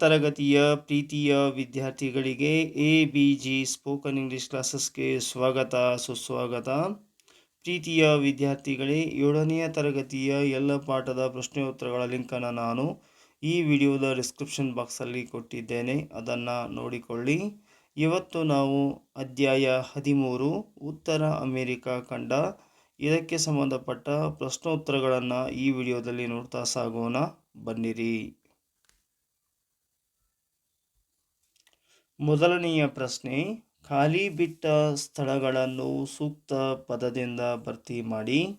ತರಗತಿಯ ಪ್ರೀತಿಯ ವಿದ್ಯಾರ್ಥಿಗಳಿಗೆ A B G spoken English ಕ್ಲಾಸಸ್ಗೆ ಸ್ವಾಗತ, ಸುಸ್ವಾಗತ. ಪ್ರೀತಿಯ ವಿದ್ಯಾರ್ಥಿಗಳೇ, ಏಳನೆಯ ತರಗತಿಯ ಎಲ್ಲ ಪಾಠದ ಪ್ರಶ್ನೆ ಉತ್ತರಗಳ ಲಿಂಕನ್ನು ನಾನು ಈ ವಿಡಿಯೋದ ಡಿಸ್ಕ್ರಿಪ್ಷನ್ ಬಾಕ್ಸಲ್ಲಿ ಕೊಟ್ಟಿದ್ದೇನೆ. ಅದನ್ನು ನೋಡಿಕೊಳ್ಳಿ. ಇವತ್ತು ನಾವು ಅಧ್ಯಾಯ ಹದಿಮೂರು, ಉತ್ತರ ಅಮೆರಿಕಾ ಖಂಡ ಇದಕ್ಕೆ ಸಂಬಂಧಪಟ್ಟ ಪ್ರಶ್ನೋತ್ತರಗಳನ್ನು ಈ ವಿಡಿಯೋದಲ್ಲಿ ನೋಡ್ತಾ ಸಾಗೋಣ. ಬನ್ನಿರಿ. ಮೊದಲನೆಯ ಪ್ರಶ್ನೆ, ಖಾಲಿ ಬಿಟ್ಟ ಸ್ಥಳಗಳನ್ನು ಸೂಕ್ತ ಪದದಿಂದ ಭರ್ತಿ ಮಾಡಿ,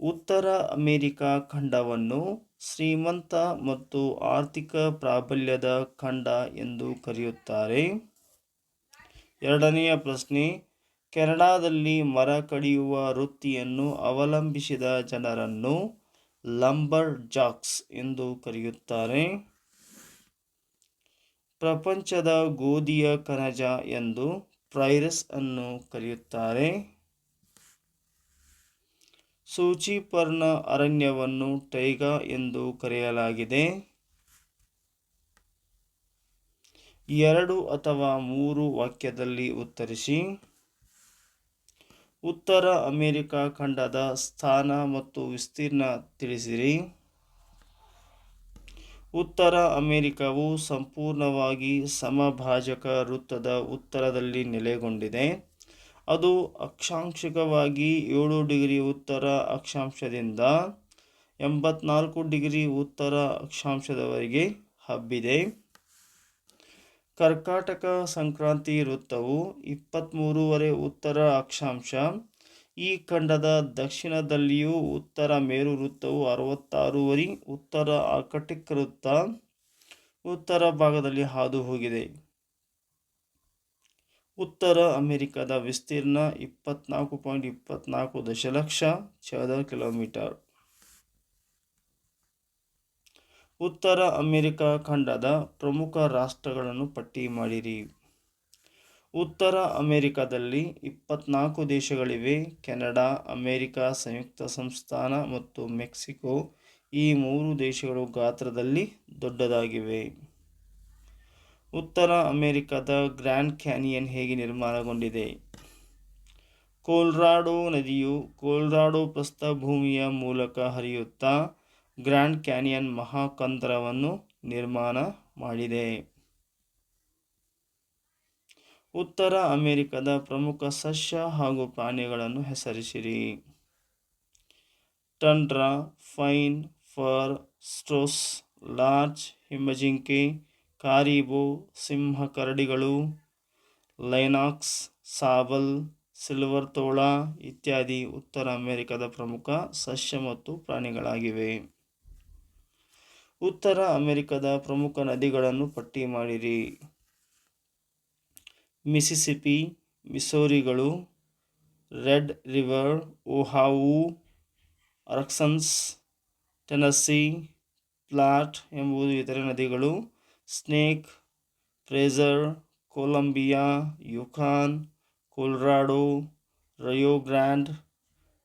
ಉತ್ತರ ಅಮೆರಿಕಾ ಖಂಡವನ್ನು ಶ್ರೀಮಂತ ಮತ್ತು ಆರ್ಥಿಕ ಪ್ರಾಬಲ್ಯದ ಖಂಡ ಎಂದು ಕರೆಯುತ್ತಾರೆ. ಎರಡನೆಯ ಪ್ರಶ್ನೆ, ಕೆನಡಾದಲ್ಲಿ ಮರ ಕಡಿಯುವ ವೃತ್ತಿಯನ್ನು ಅವಲಂಬಿಸಿದ ಜನರನ್ನು ಲಂಬರ್ ಜಾಕ್ಸ್ ಎಂದು ಕರೆಯುತ್ತಾರೆ. ಪ್ರಪಂಚದ ಗೋಧಿಯ ಕಣಜ ಎಂದು ಪ್ರೈರಸ್ ಅನ್ನು ಕರೆಯುತ್ತಾರೆ. ಸೂಚಿಪರ್ಣ ಅರಣ್ಯವನ್ನು ಟೈಗಾ ಎಂದು ಕರೆಯಲಾಗಿದೆ. ಎರಡು ಅಥವಾ ಮೂರು ವಾಕ್ಯದಲ್ಲಿ ಉತ್ತರಿಸಿ. ಉತ್ತರ ಅಮೆರಿಕ ಖಂಡದ ಸ್ಥಾನ ಮತ್ತು ವಿಸ್ತೀರ್ಣ ತಿಳಿಸಿರಿ. ಉತ್ತರ ಅಮೆರಿಕವು ಸಂಪೂರ್ಣವಾಗಿ ಸಮಭಾಜಕ ವೃತ್ತದ ಉತ್ತರದಲ್ಲಿ ನೆಲೆಗೊಂಡಿದೆ. ಅದು ಅಕ್ಷಾಂಶಿಕವಾಗಿ ಏಳು ಡಿಗ್ರಿ ಉತ್ತರ ಅಕ್ಷಾಂಶದಿಂದ ಎಂಬತ್ನಾಲ್ಕು ಡಿಗ್ರಿ ಉತ್ತರ ಅಕ್ಷಾಂಶದವರೆಗೆ ಹಬ್ಬಿದೆ. ಕರ್ಕಾಟಕ ಸಂಕ್ರಾಂತಿ ವೃತ್ತವು ಇಪ್ಪತ್ತ್ಮೂರುವರೆ ಉತ್ತರ ಅಕ್ಷಾಂಶ ಈ ಖಂಡದ ದಕ್ಷಿಣದಲ್ಲಿಯೂ ಉತ್ತರ ಮೇರು ವೃತ್ತವು ಅರವತ್ತಾರೂವರೆ, ಉತ್ತರ ಆರ್ಕಟಿಕ್ ವೃತ್ತ ಉತ್ತರ ಭಾಗದಲ್ಲಿ ಹಾದು ಹೋಗಿದೆ ಉತ್ತರ ಅಮೆರಿಕದ ವಿಸ್ತೀರ್ಣ ಇಪ್ಪತ್ನಾಲ್ಕು ಪಾಯಿಂಟ್ ಇಪ್ಪತ್ನಾಲ್ಕು ದಶಲಕ್ಷ ಚದರ ಕಿಲೋಮೀಟರ್. ಉತ್ತರ ಅಮೆರಿಕ ಖಂಡದ ಪ್ರಮುಖ ರಾಷ್ಟ್ರಗಳನ್ನು ಪಟ್ಟಿ ಮಾಡಿರಿ. ಉತ್ತರ ಅಮೆರಿಕದಲ್ಲಿ ಇಪ್ಪತ್ನಾಲ್ಕು ದೇಶಗಳಿವೆ. ಕೆನಡಾ, ಅಮೇರಿಕಾ ಸಂಯುಕ್ತ ಸಂಸ್ಥಾನ ಮತ್ತು ಮೆಕ್ಸಿಕೋ ಈ ಮೂರು ದೇಶಗಳು ಗಾತ್ರದಲ್ಲಿ ದೊಡ್ಡದಾಗಿವೆ. ಉತ್ತರ ಅಮೆರಿಕದ ಗ್ರ್ಯಾಂಡ್ ಕ್ಯಾನಿಯನ್ ಹೇಗೆ ನಿರ್ಮಾಣಗೊಂಡಿದೆ? ಕೋಲ್ರಾಡೋ ನದಿಯು ಕೋಲ್ರಾಡೋ ಪ್ರಸ್ಥಭೂಮಿಯ ಮೂಲಕ ಹರಿಯುತ್ತಾ ಗ್ರ್ಯಾಂಡ್ ಕ್ಯಾನಿಯನ್ ಮಹಾಕಂದರವನ್ನು ನಿರ್ಮಾಣ ಮಾಡಿದೆ. ಉತ್ತರ ಅಮೆರಿಕದ ಪ್ರಮುಖ ಸಸ್ಯ ಹಾಗೂ ಪ್ರಾಣಿಗಳನ್ನು ಹೆಸರಿಸಿರಿ. ಟಂಡ್ರಾ, ಫೈನ್, ಫರ್, ಸ್ಟ್ರೋಸ್, ಲಾರ್ಜ್, ಹಿಮಜಿಂಕೆ, ಕಾರಿಬೋ, ಸಿಂಹ ಕರಡಿಗಳು, ಲೈನಾಕ್ಸ್, ಸಾಬಲ್, ಸಿಲ್ವರ್ ತೋಳ ಇತ್ಯಾದಿ ಉತ್ತರ ಅಮೆರಿಕದ ಪ್ರಮುಖ ಸಸ್ಯ ಮತ್ತು ಪ್ರಾಣಿಗಳಾಗಿವೆ. ಉತ್ತರ ಅಮೆರಿಕದ ಪ್ರಮುಖ ನದಿಗಳನ್ನು ಪಟ್ಟಿ ಮಾಡಿರಿ. Mississippi, ಮಿಸೋರಿಗಳು, Red River, Ohio, Arkansas, Tennessee, Platte ಎಂಬುದು ಇತರೆ ನದಿಗಳು, Snake, Fraser, Columbia Yukon Colorado, Rio Grande,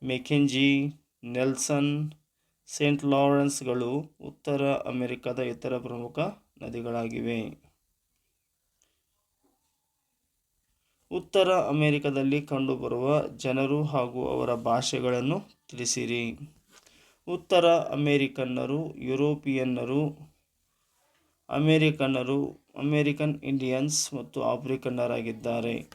Mackenzie, Nelson, Saint ಲಾರೆನ್ಸ್ಗಳು ಉತ್ತರ ಅಮೆರಿಕದ ಇತರ ಪ್ರಮುಖ ನದಿಗಳಾಗಿವೆ. ಉತ್ತರ ಅಮೆರಿಕದಲ್ಲಿ ಕಂಡುಬರುವ ಜನರು ಹಾಗೂ ಅವರ ಭಾಷೆಗಳನ್ನು ತಿಳಿಸಿರಿ. ಉತ್ತರ ಅಮೇರಿಕನ್ನರು, ಯುರೋಪಿಯನ್ನರು, ಅಮೇರಿಕನ್ನರು, ಅಮೇರಿಕನ್ ಇಂಡಿಯನ್ಸ್ ಮತ್ತು ಆಫ್ರಿಕನ್ನರಾಗಿದ್ದಾರೆ.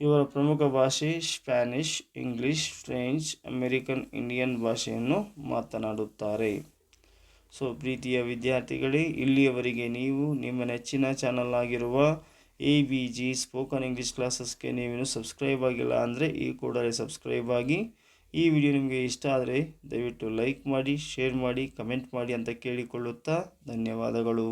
ಇವರ ಪ್ರಮುಖ ಭಾಷೆ Spanish, English, French, American Indian ಭಾಷೆಯನ್ನು ಮಾತನಾಡುತ್ತಾರೆ. ಸೊ, ಪ್ರೀತಿಯ ವಿದ್ಯಾರ್ಥಿಗಳೇ, ಇಲ್ಲಿಯವರೆಗೆ ನೀವು ನಿಮ್ಮ ನೆಚ್ಚಿನ ಚಾನಲ್ ಆಗಿರುವ A V G spoken English ಕ್ಲಾಸಸ್ಗೆ ನೀವೇನು ಸಬ್ಸ್ಕ್ರೈಬ್ ಆಗಿಲ್ಲ ಅಂದರೆ ಈ ಕೂಡಲೇ ಸಬ್ಸ್ಕ್ರೈಬ್ ಆಗಿ. ಈ ವಿಡಿಯೋ ನಿಮಗೆ ಇಷ್ಟ ಆದರೆ ದಯವಿಟ್ಟು ಲೈಕ್ ಮಾಡಿ ಶೇರ್ ಮಾಡಿ ಕಮೆಂಟ್ ಮಾಡಿ ಅಂತ ಕೇಳಿಕೊಳ್ಳುತ್ತಾ ಧನ್ಯವಾದಗಳು.